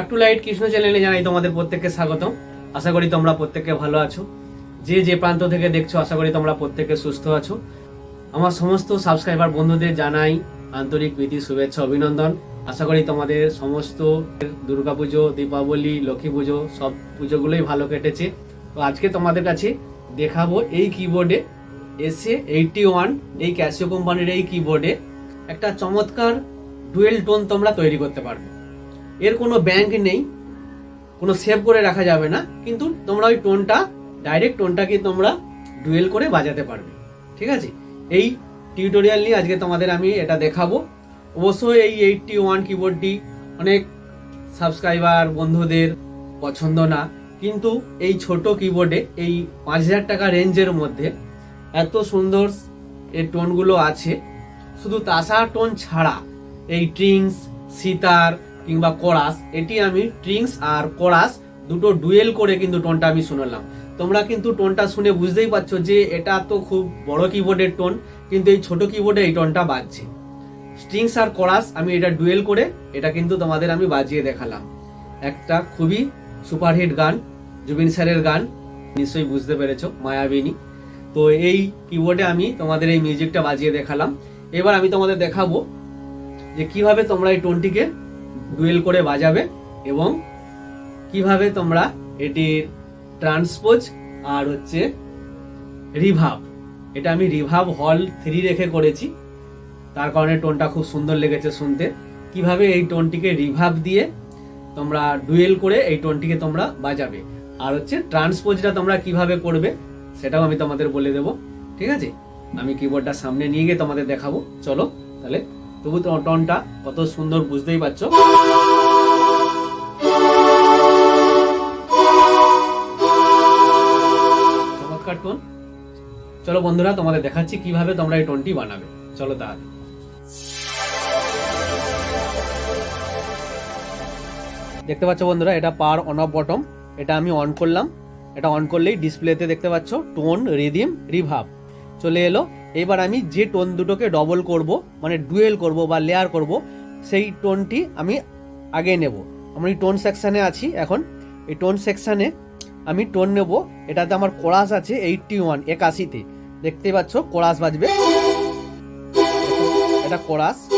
ডাক two light Krishna চ্যানেলে জানাই তোমাদের প্রত্যেককে স্বাগতম। আশা করি তোমরা প্রত্যেকে ভালো আছো। যে যে প্রান্ত থেকে দেখছ, আশা করি তোমরা প্রত্যেকে সুস্থ আছো। আমার সমস্ত সাবস্ক্রাইবার বন্ধুদের জানাই আন্তরিক প্রীতি, শুভেচ্ছা, অভিনন্দন। আশা করি তোমাদের সমস্ত দুর্গাপুজো দীপাবলি, লক্ষ্মী পুজো, সব পুজোগুলোই ভালো কেটেছে। তো আজকে তোমাদের কাছে দেখাবো এই কিবোর্ডে এসে এইটটি ওয়ান এই ক্যাসিও কোম্পানির এই কিবোর্ডে একটা চমৎকার ডুয়েল টোন তোমরা তৈরি করতে পারবে। এর কোনো ব্যাংক নেই, কোনো সেভ করে রাখা যাবে না, কিন্তু তোমরা ওই টোনটা ডাইরেক্ট টোনটাকে তোমরা ডুয়েল করে বাজাতে পারবে, ঠিক আছে? এই টিউটোরিয়াল নিয়ে আজকে তোমাদের আমি এটা দেখাবো। অবশ্যই এই এইটটি ওয়ান কিবোর্ডটি অনেক সাবস্ক্রাইবার বন্ধুদের পছন্দ না, কিন্তু এই ছোট কিবোর্ডে এই পাঁচ হাজার টাকা রেঞ্জের মধ্যে এত সুন্দর এর টোনগুলো আছে। শুধু তাসা টোন ছাড়া, এই ট্রিংস সিতার কিংবা কোরাস, এটি আমি ট্রিংস আর কোরাস দুটো ডুয়েল করে কিন্তু টোনটা আমি শুনলাম। তোমরা কিন্তু টোনটা শুনে বুঝতেই পারছ যে এটা তো খুব বড় কিবোর্ডের টোন, কিন্তু এই ছোট কিবোর্ডে এই টোনটা বাজছে। স্ট্রিংস আর কোরাস আমি এটা ডুয়েল করে, এটা কিন্তু তোমাদের আমি বাজিয়ে দেখালাম। একটা খুবই সুপারহিট গান, জুবিন স্যারের গান, নিশ্চয়ই বুঝতে পেরেছ, মায়াবিনী। তো এই কিবোর্ডে আমি তোমাদের এই মিউজিকটা বাজিয়ে দেখালাম। এবার আমি তোমাদের দেখাবো যে কীভাবে তোমরা এই টোনটিকে ডুয়েল করে বাজাবে এবং কীভাবে তোমরা এটির ট্রান্সপোজ আর হচ্ছে রিভাব। এটা আমি রিভাব হল থ্রি রেখে করেছি। তার কারণে টোনটা খুব সুন্দর লেগেছে শুনতে। কীভাবে এই টোনটিকে রিভাব দিয়ে তোমরা ডুয়েল করে এই টোনটিকে তোমরা বাজাবে? আর হচ্ছে ট্রান্সপোজটা তোমরা কীভাবে করবে সেটাও আমি তোমাদের বলে দেবো। ঠিক আছে? আমি কিবোর্ডটা সামনে নিয়ে গিয়ে তোমাদের দেখাবো। চলো, তাহলে তবু তো টনটা কত সুন্দর বুঝতেই পারছ। চমৎকার টোন চলো বন্ধুরা, তোমাদের দেখাচ্ছি কীভাবে তোমরা এই টোনটি বানাবে। চলো তাহলে। দেখতে পাচ্ছ বন্ধুরা, এটা পার অন অফ বটম এটা আমি অন করলাম। এটা অন করলেই ডিসপ্লেতে দেখতে পাচ্ছ টোন রিদিম রিভাব চলে এলো। এবার আমি যে টোন দুটোকে ডবল করব মানে ডুয়েল করব বা লেয়ার করব, সেই টোনটি আমি আগে নেব। আমি টোন সেকশানে আছি এখন। এই টোন সেকশানে আমি টোন নেব। এটাতে আমার কোরাস আছে এইটটি ওয়ান একাশিতে। দেখতে পাচ্ছ কোরাস বাজবে। এটা কোরাস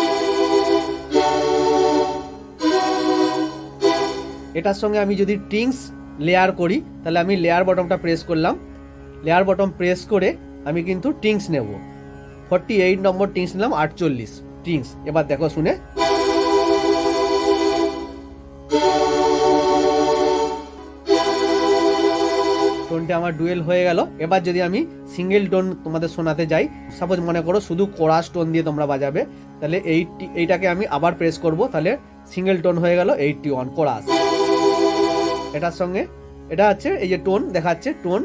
এটার সঙ্গে আমি যদি টিংস লেয়ার করি, তাহলে আমি লেয়ার বটমটা প্রেস করলাম। লেয়ার বটম প্রেস করে আমি কিন্তু টিংস নেব। ফর্টি এইট নম্বর টিংস নিলাম, আটচল্লিশ টিংস এবার দেখো, শুনে। টোনটা আমার ডুয়েল হয়ে গেল। এবার যদি আমি সিঙ্গেল টোন তোমাদের শোনাতে যাই, সাপোজ মনে করো শুধু কোরাস টোন দিয়ে তোমরা বাজাবে, তাহলে এইটি এইটাকে আমি আবার প্রেস করব, তাহলে সিঙ্গেল টোন হয়ে গেল এইটটি ওয়ান কোরাস এটার সঙ্গে, এটা হচ্ছে এই যে টোন, দেখাচ্ছে টোন।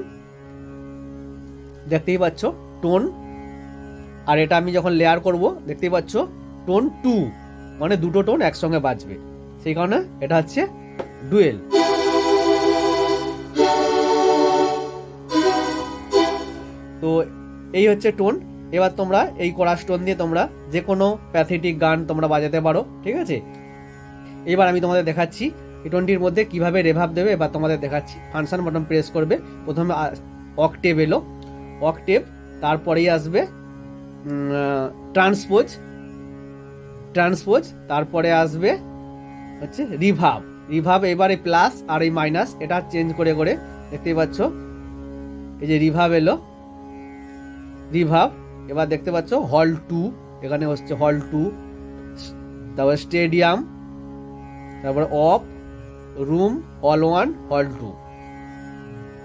দেখতেই পাচ্ছ টোন আর এটা আমি যখন লেয়ার করব, দেখতেই পাচ্ছ টোন টু মানে দুটো টোন একসঙ্গে বাজবে। সেই কারণে এটা হচ্ছে ডুয়েল তো এই হচ্ছে টোন এবার তোমরা এই কোরাস টোন দিয়ে তোমরা যে কোনো প্যাথেটিক গান তোমরা বাজাতে পারো, ঠিক আছে? এবার আমি তোমাদের দেখাচ্ছি এই টোনটির মধ্যে কীভাবে রেভাব দেবে, এবার তোমাদের দেখাচ্ছি। ফাংশন বটন প্রেস করবে, প্রথমে অকটেভ এলো। অকটেভ, তারপরেই আসবে ট্রান্সপোজ ট্রান্সপোজ, তারপরে আসবে হচ্ছে রিভাব। রিভাব এবারে প্লাস আর এই মাইনাস, এটা চেঞ্জ করে করে দেখতেই পাচ্ছ, এই যে রিভাব এলো, রিভাব, এবার দেখতে পাচ্ছ হল টু, এখানে হচ্ছে হল টু, তারপরে স্টেডিয়াম, তারপরে off, room all one, hall two,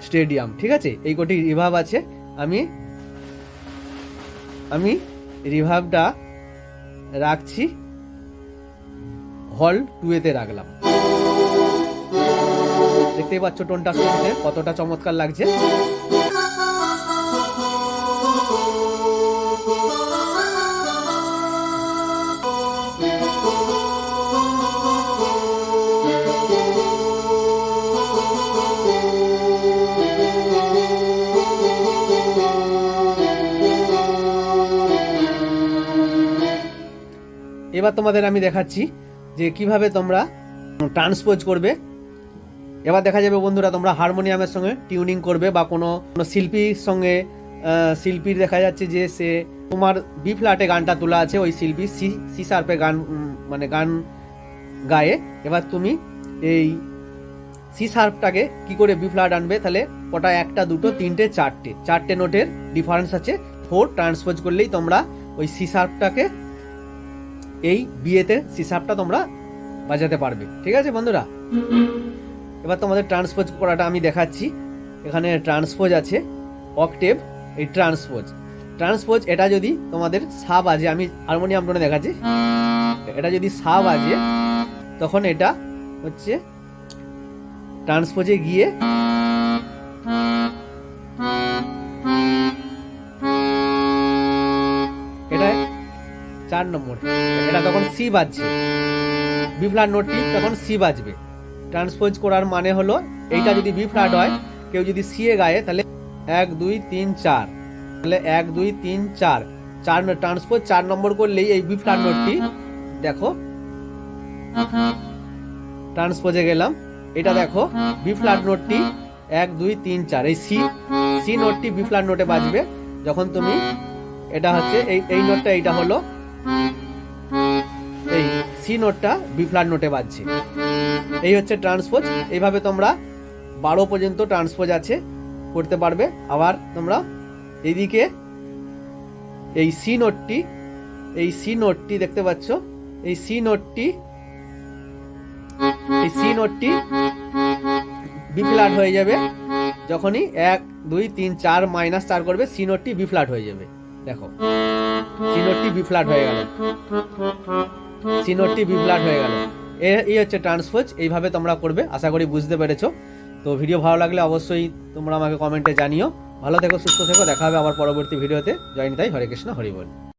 stadium, ঠিক আছে? এই কটি রিভাব আছে আমি? আমি রিভাবটা রাখছি। হল টুয়েতে রাখলাম। দেখতেই পাচ্ছ টোনটা শুনতে কতটা চমৎকার লাগছে। এবার তোমাদের আমি দেখাচ্ছি যে কীভাবে তোমরা ট্রান্সপোজ করবে। এবার দেখা যাবে বন্ধুরা, তোমরা হারমোনিয়ামের সঙ্গে টিউনিং করবে বা কোনো কোনো শিল্পীর সঙ্গে শিল্পীর দেখা যাচ্ছে যে সে তোমার বি ফ্ল্যাটে গানটা তোলা আছে, ওই শিল্পী সি সি শার্পে গান মানে গান গায়ে। এবার তুমি এই সি শার্পটাকে কি করে বি ফ্ল্যাট আনবে? তাহলে ওটা একটা, দুটো, তিনটে, চারটে। চারটে নোটের ডিফারেন্স আছে। ফোর ট্রান্সপোজ করলেই তোমরা ওই সি শার্পটাকে এই বিয়েতে সি শার্পটা তোমরা বাজাতে পারবে। ঠিক আছে বন্ধুরা? এবার তোমাদের ট্রান্সপোজ করাটা আমি দেখাচ্ছি। এখানে ট্রান্সপোজ আছে অকটেভ এই ট্রান্সপোজ ট্রান্সপোজ এটা যদি তোমাদের সা বাজে আমি হারমোনিয়াম টোনে দেখাচ্ছি। এটা যদি সা বাজে তখন এটা হচ্ছে ট্রান্সপোজে গিয়ে চার নম্বর। এটা তখন সি বাজছে। বি ফ্ল্যাট নোটটি তখন সি বাজবে। ট্রান্সপোজ করার মানে হলো, এইটা যদি বি ফ্ল্যাট হয়, কেউ যদি সি এ গায়ে, তাহলে এক, দুই, তিন, চার। তাহলে এক, দুই, তিন, চার। চার ট্রান্সপোজ চার নম্বর করলেই এই বি ফ্ল্যাট নোটটি, দেখো। ট্রান্সপোজে গেলাম। এটা দেখো, বি ফ্ল্যাট নোটটি এক, দুই, তিন, চার। এই সি সি নোটটি বি ফ্ল্যাট নোটে বাজবে। যখন তুমি, এটা হচ্ছে, এই এই নোটটা এইটা হলো এই সি নোটটা বি ফ্ল্যাট নোটে বাজছে। এই হচ্ছে ট্রান্সপোজ এইভাবে তোমরা বারো পর্যন্ত ট্রান্সপোজ আছে, করতে পারবে। আবার তোমরা এইদিকে এই সি নোটটি এই সি নোটটি দেখতে পাচ্ছ? এই সি নোটটি এই সি নোটটি বি ফ্ল্যাট হয়ে যাবে। যখনই এক, দুই, তিন, চার মাইনাস চার করবে সি নোটটি বি ফ্ল্যাট হয়ে যাবে। দেখো। সি নোটটি বি ফ্ল্যাট হয়ে গেল। সি নোটটি বি ফ্ল্যাট হয়ে গেল। এই হচ্ছে ট্রান্সপোজ এইভাবে তোমরা করবে, আশা করি বুঝতে পেরেছ। তো ভিডিও ভালো লাগলে অবশ্যই তোমরা আমাকে কমেন্টে জানিও। ভালো থেকো, সুস্থ থেকো, দেখা হবে আবার পরবর্তী ভিডিওতে জয়েন তাই হরে কৃষ্ণ, হরি বল।